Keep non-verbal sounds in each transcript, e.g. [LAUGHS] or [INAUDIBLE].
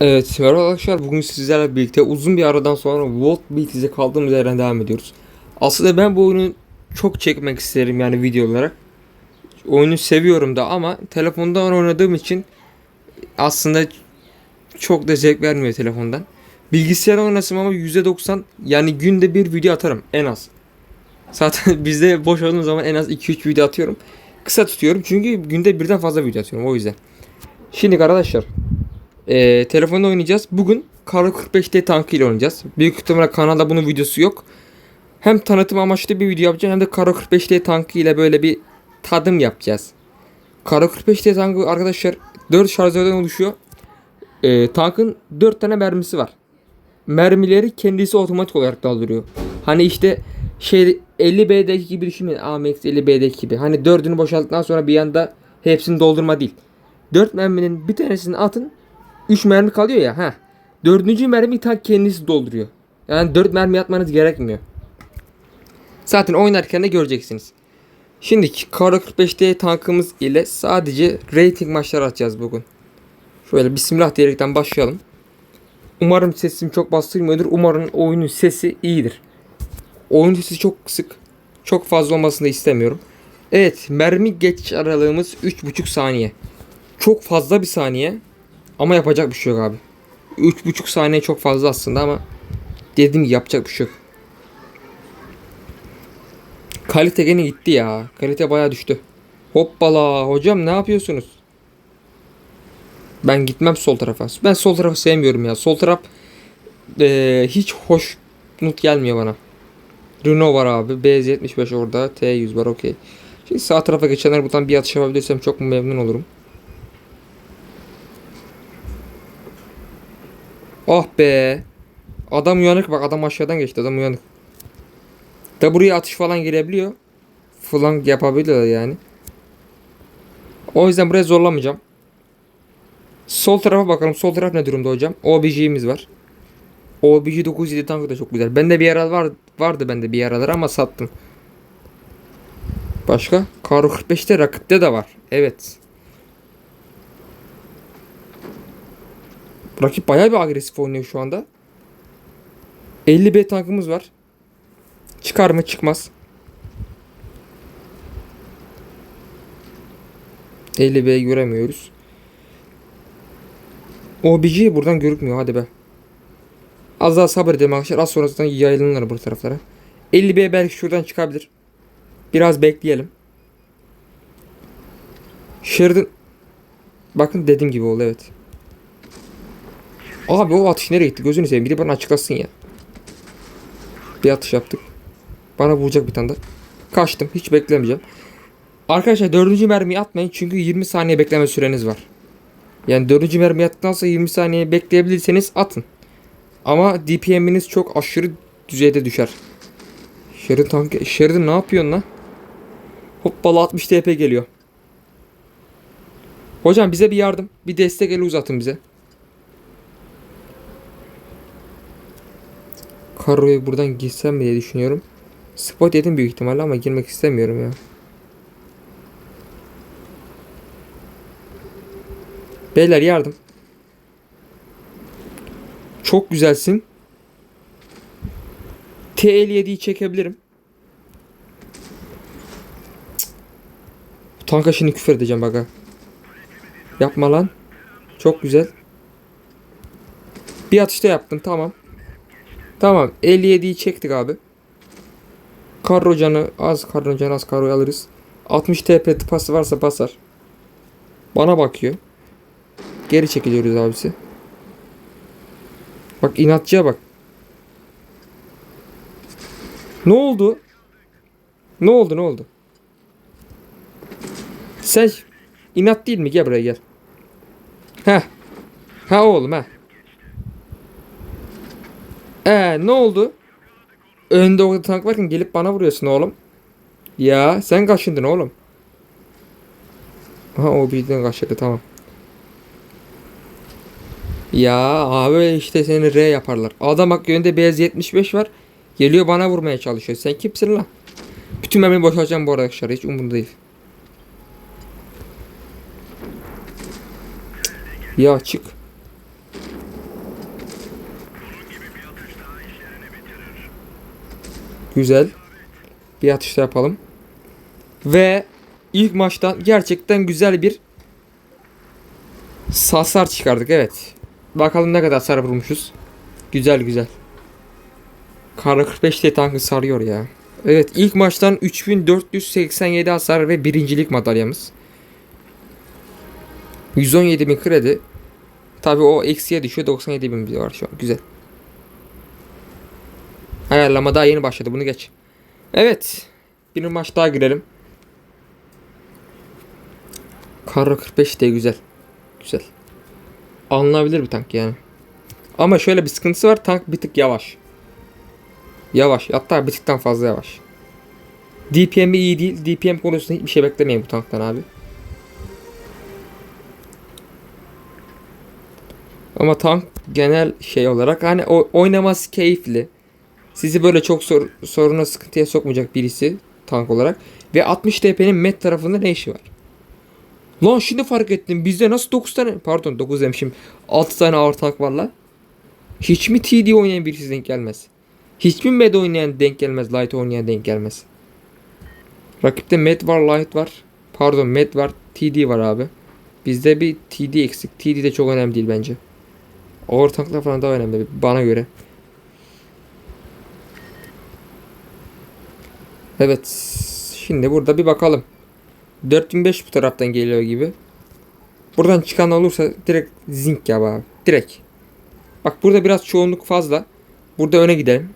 Evet merhaba arkadaşlar bugün sizlerle birlikte uzun bir aradan sonra World Beats'e kaldığımız yerden devam ediyoruz. Aslında ben bu oyunu çok çekmek isterim yani video olarak. Oyunu seviyorum da ama telefondan oynadığım için aslında çok da zevk vermiyor telefondan. Bilgisayar oynasam ama %90 yani günde bir video atarım en az. Zaten [LAUGHS] bizde boş olduğum zaman en az 2-3 video atıyorum. Kısa tutuyorum çünkü günde birden fazla video atıyorum o yüzden. Şimdi arkadaşlar ee, telefonda oynayacağız. Bugün Karo 45T tankı ile oynayacağız. Büyük ihtimalle kanalda bunun videosu yok. Hem tanıtım amaçlı bir video yapacağım hem de Karo 45T tankı ile böyle bir tadım yapacağız. Karo 45T tankı arkadaşlar 4 şarjörden oluşuyor. Ee, tankın 4 tane mermisi var. Mermileri kendisi otomatik olarak daldırıyor. Hani işte şey 50B'deki gibi düşünmeyin. AMX 50B'deki gibi. Hani 4'ünü boşalttıktan sonra bir anda hepsini doldurma değil. 4 merminin bir tanesini atın 3 mermi kalıyor ya. ha. Dördüncü mermi tak kendisi dolduruyor. Yani 4 mermi atmanız gerekmiyor. Zaten oynarken de göreceksiniz. Şimdi Karo 45D tankımız ile sadece rating maçları atacağız bugün. Şöyle bismillah diyerekten başlayalım. Umarım sesim çok bastırmıyordur. Umarım oyunun sesi iyidir. Oyun sesi çok kısık. Çok fazla olmasını istemiyorum. Evet mermi geçiş aralığımız 3.5 saniye. Çok fazla bir saniye. Ama yapacak bir şey yok abi. 3.5 saniye çok fazla aslında ama gibi yapacak bir şey yok. Kalite gene gitti ya. Kalite baya düştü. Hoppala hocam ne yapıyorsunuz? Ben gitmem sol tarafa. Ben sol tarafı sevmiyorum ya. Sol taraf eee, hiç hoş nut gelmiyor bana. Renault var abi. BZ75 orada. T100 var okey. Şimdi sağ tarafa geçenler buradan bir atış yapabilirsem çok memnun olurum. Oh be. Adam uyanık bak adam aşağıdan geçti adam uyanık. Da buraya atış falan gelebiliyor. Flank yapabiliyorlar yani. O yüzden buraya zorlamayacağım. Sol tarafa bakalım. Sol taraf ne durumda hocam? OBG'miz var. OBG 907 tankı da çok güzel. Bende bir ara var, vardı bende bir aralar ama sattım. Başka? Karo 45'te Rakıt'te de var. Evet. Rakip bayağı bir agresif oynuyor şu anda. 50B tankımız var. Çıkar mı? Çıkmaz. 50B göremiyoruz. OBG buradan görükmüyor hadi be. Az daha sabredelim arkadaşlar. Az sonra zaten yayılırlar bu taraflara. 50B belki şuradan çıkabilir. Biraz bekleyelim. Sheridan Bakın dediğim gibi oldu evet. Abi o atış nereye gitti? Gözünü seveyim. Bir bana açıklasın ya. Bir atış yaptık. Bana vuracak bir tane de. Kaçtım. Hiç beklemeyeceğim. Arkadaşlar dördüncü mermiyi atmayın. Çünkü 20 saniye bekleme süreniz var. Yani dördüncü mermi attıktan sonra 20 saniye bekleyebilirseniz atın. Ama DPM'iniz çok aşırı düzeyde düşer. Sheridan tank Sheridan ne yapıyorsun lan? Hoppala 60 TP geliyor. Hocam bize bir yardım. Bir destek eli uzatın bize. Karo'ya buradan gitsem mi diye düşünüyorum. Spot yedim büyük ihtimalle ama girmek istemiyorum ya. Beyler yardım. Çok güzelsin. T57'yi çekebilirim. Tanka şimdi küfür edeceğim bak. Yapma lan. Çok güzel. Bir atışta yaptım tamam. Tamam 57'yi çektik abi. Karro canı az karro canı az karroyu alırız. 60 TP tıpası varsa basar. Bana bakıyor. Geri çekiliyoruz abisi. Bak inatçıya bak. Ne oldu? Ne oldu ne oldu? Sen inat değil mi? Gel buraya gel. Heh. Ha oğlum ha. Ee ne oldu? Önde o tank varken gelip bana vuruyorsun oğlum. Ya sen kaçındın oğlum. Ha o birden kaçırdı tamam. Ya abi işte seni R yaparlar. Adam bak yönde beyaz 75 var. Geliyor bana vurmaya çalışıyor. Sen kimsin lan? Bütün mermiyi boşaltacağım bu arada arkadaşlar. Hiç umurumda değil. Ya çık. Güzel. Bir atışta yapalım. Ve ilk maçtan gerçekten güzel bir hasar çıkardık evet. Bakalım ne kadar hasar vurmuşuz. Güzel güzel. Kara 45 diye tankı sarıyor ya. Evet ilk maçtan 3487 hasar ve birincilik madalyamız. 117 bin kredi. Tabi o eksiye düşüyor 97 bin var şu an güzel. Ayarlama daha yeni başladı bunu geç. Evet. Bir maç daha girelim. Kara 45 de güzel. Güzel. Alınabilir bir tank yani. Ama şöyle bir sıkıntısı var. Tank bir tık yavaş. Yavaş. Hatta bir tıktan fazla yavaş. DPM iyi değil. DPM konusunda hiçbir şey beklemeyin bu tanktan abi. Ama tank genel şey olarak hani oynaması keyifli. Sizi böyle çok sor, soruna sıkıntıya sokmayacak birisi tank olarak. Ve 60 TP'nin met tarafında ne işi var? Lan şimdi fark ettim. Bizde nasıl 9 tane pardon 9 demişim. 6 tane ağır tank var lan. Hiç mi TD oynayan birisi denk gelmez? Hiç mi Med oynayan denk gelmez? Light oynayan denk gelmez? Rakipte Med var, Light var. Pardon Med var, TD var abi. Bizde bir TD eksik. TD de çok önemli değil bence. Ağır tanklar falan daha önemli bana göre. Evet. Şimdi burada bir bakalım. 4005 bu taraftan geliyor gibi. Buradan çıkan olursa direkt zinc yap abi. Direkt. Bak burada biraz çoğunluk fazla. Burada öne gidelim.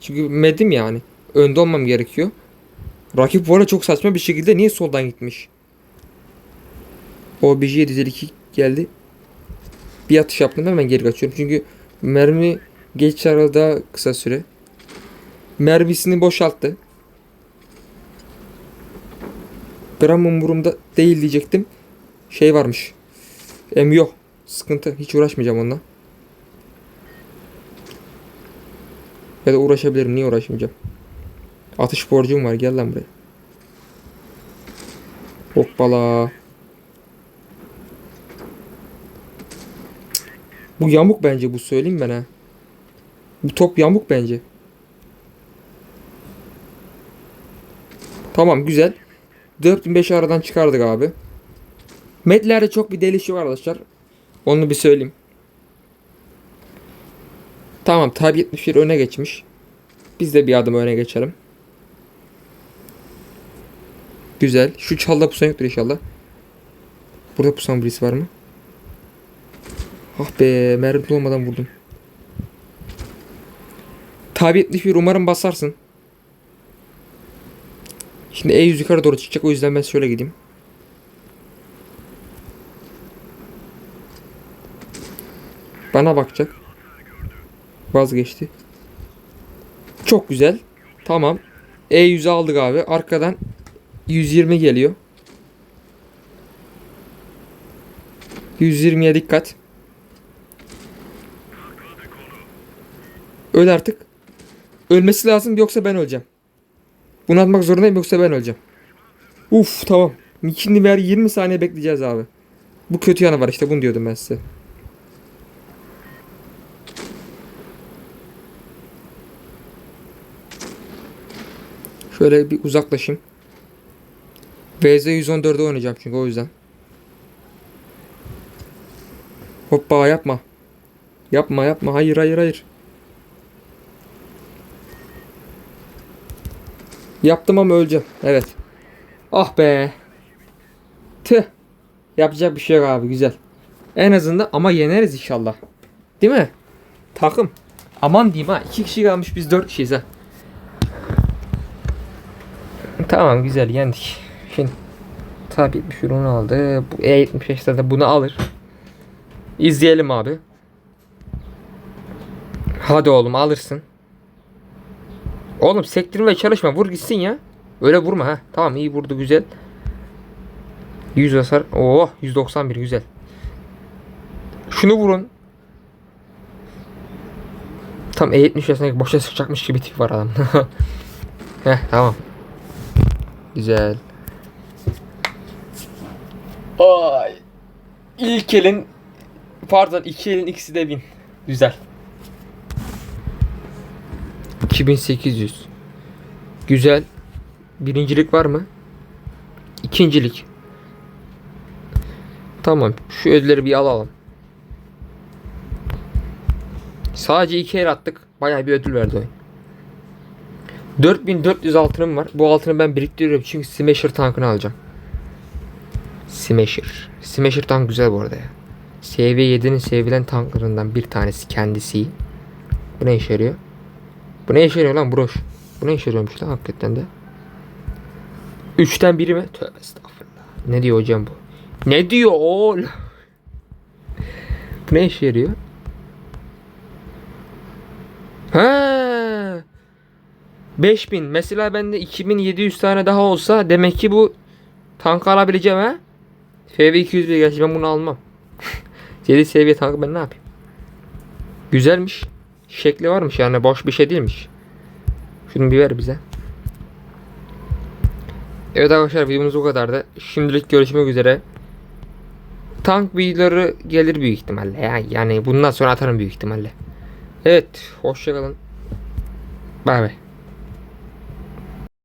Çünkü medim yani. Önde olmam gerekiyor. Rakip bu arada çok saçma bir şekilde niye soldan gitmiş? OBJ 752 geldi. Bir atış yaptım hemen geri kaçıyorum. Çünkü mermi geç arada kısa süre. Mermisini boşalttı. Gram umurumda değil diyecektim. Şey varmış. Em yok. Sıkıntı. Hiç uğraşmayacağım onunla. Ya da uğraşabilirim. Niye uğraşmayacağım? Atış borcum var. Gel lan buraya. Hoppala. Bu yamuk bence bu söyleyeyim ben ha. Bu top yamuk bence. Tamam güzel. 4005 aradan çıkardık abi. Medlerde çok bir delişi var arkadaşlar. Onu bir söyleyeyim. Tamam Tab 71 öne geçmiş. Biz de bir adım öne geçelim. Güzel. Şu çalda pusan yoktur inşallah. Burada pusan birisi var mı? Ah be mermi olmadan vurdum. Tab 71 umarım basarsın. Şimdi E100 yukarı doğru çıkacak o yüzden ben şöyle gideyim. Bana bakacak. Vazgeçti. Çok güzel. Tamam. E100'ü aldık abi. Arkadan 120 geliyor. 120'ye dikkat. Öl artık. Ölmesi lazım yoksa ben öleceğim. Bunu atmak zorundayım yoksa ben öleceğim. Uf tamam. Şimdi ver 20 saniye bekleyeceğiz abi. Bu kötü yanı var işte bunu diyordum ben size. Şöyle bir uzaklaşayım. VZ 114'e oynayacağım çünkü o yüzden. Hoppa yapma. Yapma yapma. Hayır hayır hayır. Yaptım ama öleceğim. Evet. Ah be. Tüh. Yapacak bir şey yok abi güzel. En azından ama yeneriz inşallah. Değil mi? Takım. Aman diyeyim ha. iki kişi kalmış biz dört kişiyiz ha. Tamam güzel yendik. Şimdi tabi bir şey onu aldı. Bu E75'te de bunu alır. İzleyelim abi. Hadi oğlum alırsın. Oğlum sektirmeye çalışma. Vur gitsin ya. Öyle vurma ha. Tamam iyi vurdu güzel. 100 hasar. Oo 191 güzel. Şunu vurun. Tam E70 yaşındaki boşa sıçacakmış gibi tip var adam. [LAUGHS] Heh tamam. Güzel. Ay. İlk elin pardon iki elin ikisi de bin. Güzel. 2800. Güzel. Birincilik var mı? İkincilik. Tamam. Şu ödülleri bir alalım. Sadece iki el attık. Bayağı bir ödül verdi oyun. 4400 altınım var. Bu altını ben biriktiriyorum çünkü Smasher tankını alacağım. Smasher. Smasher tank güzel bu arada ya. SV7'nin sevilen tanklarından bir tanesi kendisi. Bu ne işe yarıyor? Bu ne işe yarıyor lan broş? Bu ne işe yarıyormuş lan hakikaten de. Üçten biri mi? Tövbe estağfurullah. Ne diyor hocam bu? Ne diyor oğlum? Bu ne işe yarıyor? Ha. 5000. Mesela bende 2700 tane daha olsa demek ki bu tank alabileceğim ha. FV200 bir gerçi ben bunu almam. [LAUGHS] 7 seviye tankı ben ne yapayım? Güzelmiş. Şekli varmış yani boş bir şey değilmiş. Şunu bir ver bize. Evet arkadaşlar videomuz bu kadardı. Şimdilik görüşmek üzere. Tank videoları gelir büyük ihtimalle. Ya. Yani bundan sonra atarım büyük ihtimalle. Evet. Hoşçakalın. Bay bay.